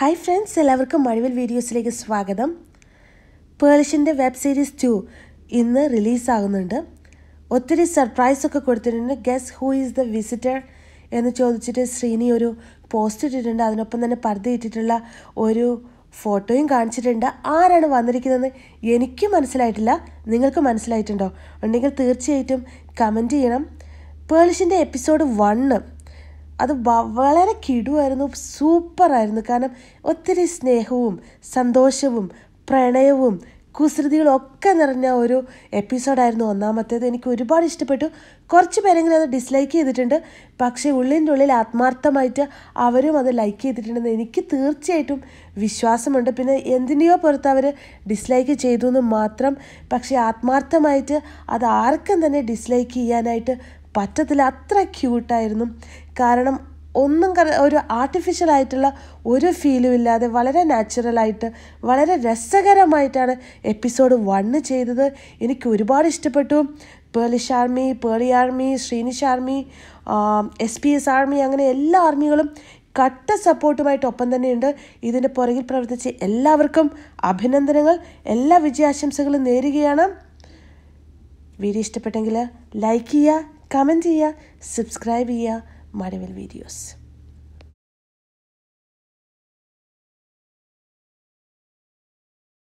Hi friends എല്ലാവർക്കും മഴവിൽ വീഡിയോസിലേക്ക് സ്വാഗതം. പേളിഷിന്റെ web series to ഇന്ന് റിലീസാകുന്നുണ്ട്. ഒത്തിരി സർപ്രൈസൊക്കെ കൊടുത്തിട്ടുണ്ട്. Guess who is the visitor എന്ന് ചോദിച്ചിട്ട് ശ്രീനി ഒരു പോസ്റ്റ് ഇട്ടിട്ടുണ്ട്. അതിനൊപ്പം തന്നെ പർദ്ദ ഇട്ടിട്ടുള്ള ഒരു ഫോട്ടോയും കാണിച്ചിട്ടുണ്ട്. ആരാണ് വന്നിരിക്കുന്നതെന്ന് എനിക്ക് മനസ്സിലായിട്ടില്ല. നിങ്ങൾക്ക് മനസ്സിലായിട്ടുണ്ടോ? ഉണ്ടെങ്കിൽ തീർച്ചയായിട്ടും കമന്റ് ചെയ്യണം. പേളിഷിന്റെ എപ്പിസോഡ് വണ്ണ് അത് വളരെ കിടുവായിരുന്നു സൂപ്പറായിരുന്നു. കാരണം ഒത്തിരി സ്നേഹവും സന്തോഷവും പ്രണയവും കുസൃതികളും ഒക്കെ നിറഞ്ഞ ഒരു എപ്പിസോഡായിരുന്നു ഒന്നാമത്തേത്. എനിക്ക് ഒരുപാട് ഇഷ്ടപ്പെട്ടു. കുറച്ച് പേരെങ്കിലും അത് ഡിസ്ലൈക്ക് ചെയ്തിട്ടുണ്ട്. പക്ഷേ ഉള്ളിന്റെ ഉള്ളിൽ ആത്മാർത്ഥമായിട്ട് അവരും അത് ലൈക്ക് ചെയ്തിട്ടുണ്ടെന്ന് എനിക്ക് തീർച്ചയായിട്ടും വിശ്വാസമുണ്ട്. പിന്നെ എന്തിന്റെയോ പുറത്ത് അവർ ഡിസ്ലൈക്ക് ചെയ്തു എന്ന് മാത്രം പക്ഷേ ആത്മാർത്ഥമായിട്ട് അത് ആർക്കും തന്നെ ഡിസ്ലൈക്ക് ചെയ്യാനായിട്ട് പറ്റത്തില്ല. അത്ര ക്യൂട്ടായിരുന്നു കാരണം ഒന്നും ഒരു ആർട്ടിഫിഷ്യൽ ആയിട്ടുള്ള ഒരു ഫീലും ഇല്ലാതെ വളരെ നാച്ചുറലായിട്ട് വളരെ രസകരമായിട്ടാണ് എപ്പിസോഡ് വണ്ണ് ചെയ്തത്. എനിക്ക് ഒരുപാട് ഇഷ്ടപ്പെട്ടു. Pearlish army Pearle army Srinish army S P S army അങ്ങനെ എല്ലാ ആർമികളും കട്ട സപ്പോർട്ടുമായിട്ട് ഒപ്പം തന്നെയുണ്ട്. ഇതിന്റെ പുറകിൽ പ്രവർത്തിച്ച് എല്ലാവർക്കും അഭിനന്ദനങ്ങൾ. എല്ലാ വിജയാശംസകളും നേരുകയാണ്. വീഡിയോ ഇഷ്ടപ്പെട്ടെങ്കിൽ ലൈക്ക് ചെയ്യുക കമന്റ് ചെയ്യുക സബ്സ്ക്രൈബ് ചെയ്യുക മഴവിൽ വീഡിയോസ്